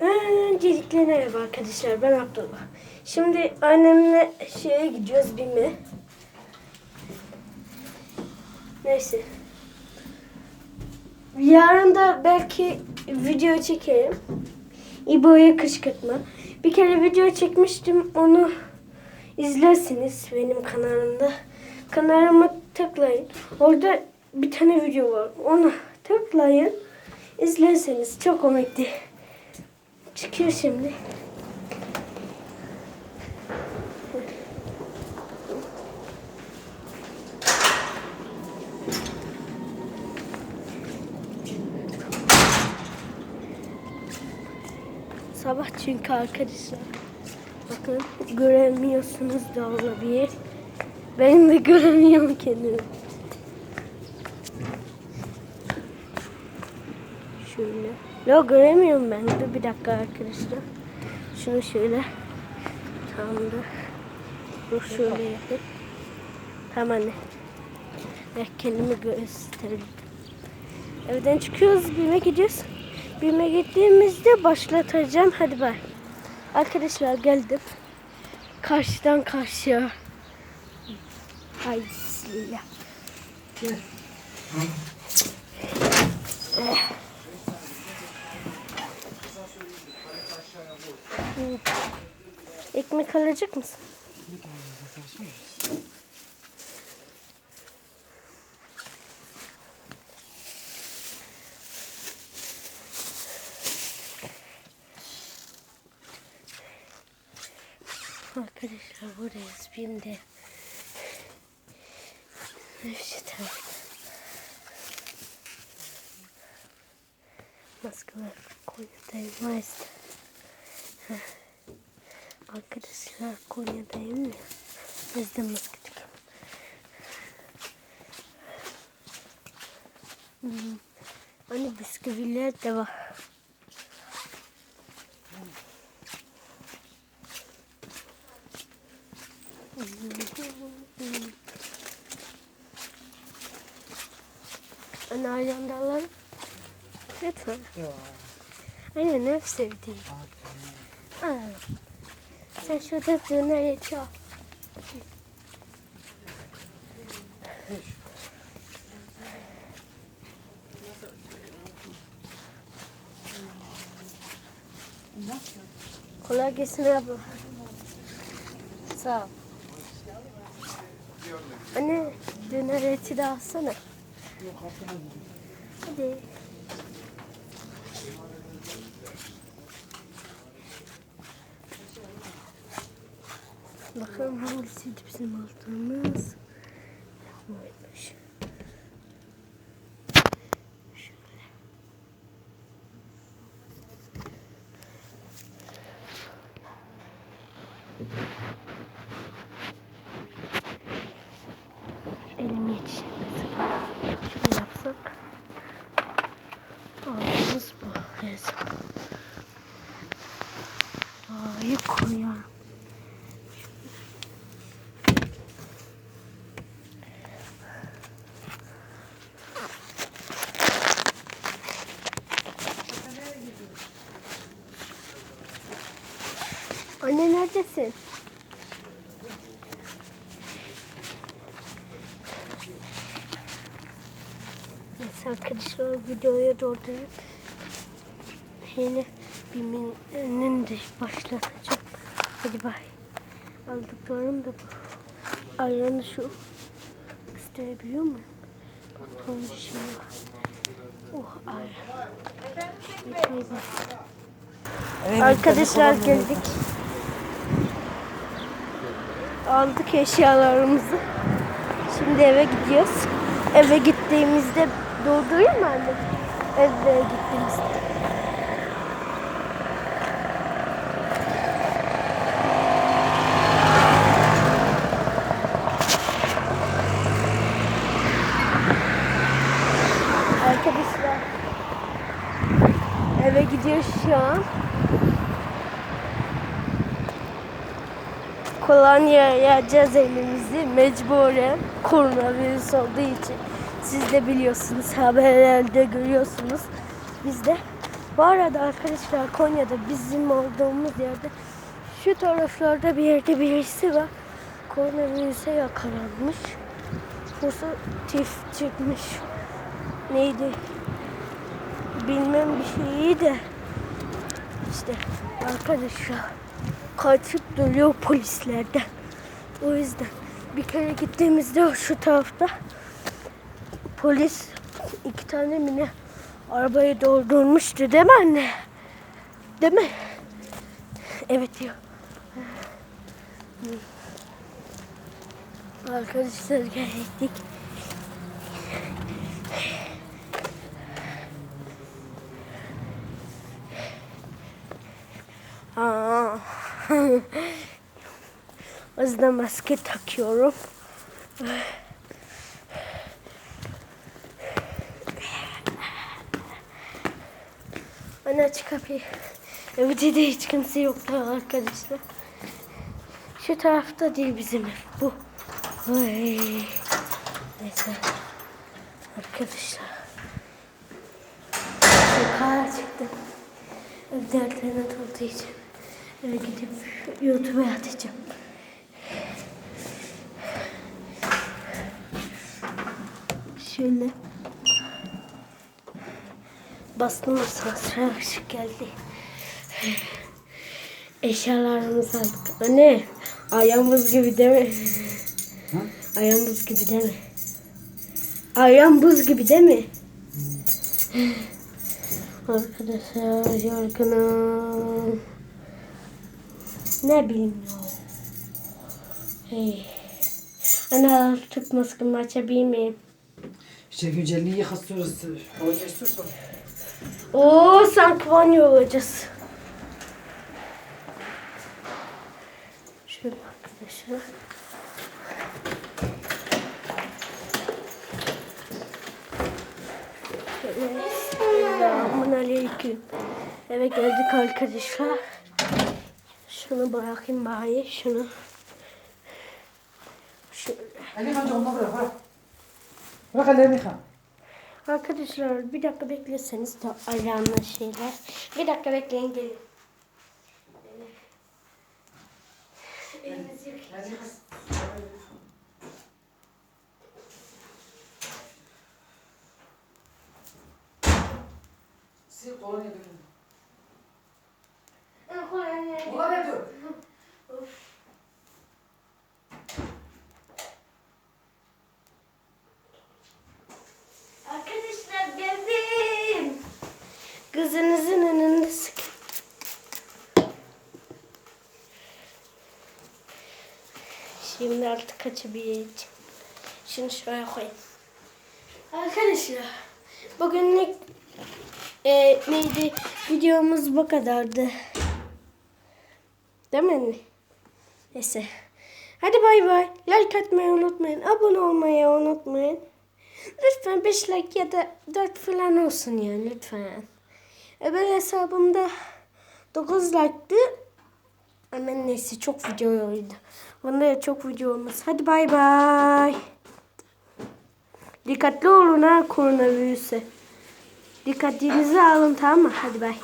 Öncelikle merhaba arkadaşlar ben Abdullah. Şimdi annemle şeye gidiyoruz BİM'e. Neyse. Yarın da belki video çekerim. İbo'ya kışkırtma. Bir kere video çekmiştim onu izlersiniz benim kanalımda. Kanalıma tıklayın. Orada bir tane video var. Onu tıklayın. İzlerseniz çok komikti. Çıkıyor şimdi. Sabah çünkü arkadaşlar. Bakın göremiyorsunuz da olabilir. Ben de göremiyorum kendimi. Şöyle. Yok göremiyorum ben. Dur bir dakika arkadaşlar. Şunu şöyle. Tamamdır. Dur şöyle yapayım. Tamam anne. Ben kendimi göstereyim. Evden çıkıyoruz. BİM'e gidiyoruz. BİM'e gittiğimizde başlatacağım. Hadi bay. Arkadaşlar geldim. Karşıdan karşıya. Ay bismillah. Ekmek alacak mısın? Arkadaşlar buradayız BİM'de. Nefşi tarafta. Maskalar Konya'dayım Mayıs'ta. Arkadaşlar Konya'dayım ya. Biz de maske çıkalım. Hmm. Hani bisküviler de var. Anne ayağımda alalım. Lütfen. Aynen en sevdiğim. Sen şurada döner et al. Kolay gelsin abla. Sağ ol. Anne döner eti de alsana. Hadi. Bakalım hangisiydi bizim aldığımız. Buymuş. Şöyle. Elim yetişemez. Şöyle yapsak. Aldığımız bu. Evet. A'yı koyuyorum. Anne neredesin? Neyse arkadaşlar videoya durdurup yeni BİM'in önünde başlatacağım. Hadi bay. Aldıklarım da bu. Ayranı şu. Gösterebiliyor muyum? Bak onun şey var. Oh ayran. Arkadaşlar geldik. Aldık eşyalarımızı. Şimdi eve gidiyoruz. Eve gittiğimizde doldurayım mı anne? Eve gittiğimizde. Arkadaşlar eve gidiyoruz şu an. Kolonya yiyeceğiz elimizi mecburen koronavirüs olduğu için. Siz de biliyorsunuz haberlerde görüyorsunuz. Biz de Bu arada arkadaşlar Konya'da bizim olduğumuz yerde şu taraflarda bir yerde birisi var. Koronavirüse yakalanmış. Pozitif çıkmış. Neydi? Bilmem bir şeyi de. İşte arkadaşlar kaçıp duruyor polislerden. O yüzden bir kere gittiğimizde şu tarafta polis iki tane mi ne arabayı doldurmuştu değil mi anne? Değil mi? Evet diyor. Arkadaşlar geldik. O yüzden maske takıyorum. Anne aç kapıyı. Evde de hiç kimse yoktu arkadaşlar. Şu tarafta değil bizim ev. Bu. Ay. Neyse. Arkadaşlar. Sokağa çıktım. Evde internet olduğu için. Eve gidip YouTube'a atacağım. Şöyle. Bastım asansöre ışık geldi. Eşyalarımızı aldık. Anne ayağımız gibi değil mi? Ayağım buz gibi değil mi? Ayağım buz gibi değil mi? Arkadaşlar yorgunum. Ne ya. Hey. Anne artık maskemi açabilir miyim? İşte güncelliği yıkasıyoruz. Oynuyorsun. Oo sanki banyo olacağız. Şöyle arkadaşlar. Selamun aleyküm. Eve geldik arkadaşlar. Şunu bırakayım bari. Şunu. Şöyle. Onunla bırak bırak. Ellerini yıka. Arkadaşlar bir dakika bekleseniz de ayağımda şeyler. Bir dakika bekleyin gelin. Elinizi yıkayın. Sil kolonya dökün. En kolay yer- Ulan ne dur? Arkadaşlar geldim. Kızınızın önünde sık. Şimdi artık açabileceğim. Şunu şuraya koyayım. Arkadaşlar bugünlük e, neydi videomuz bu kadardı. Değil mi? Neyse. Hadi bay bay. Like atmayı unutmayın. Abone olmayı unutmayın. Lütfen 5 like ya da 4 falan olsun yani lütfen. Öbür hesabımda 9 like'tı. Ama neyse çok video oldu. Bunda da çok video olmaz. Hadi bay bay. Dikkatli olun ha koronavirüse. Dikkatinizi alın tamam mı? Hadi bay.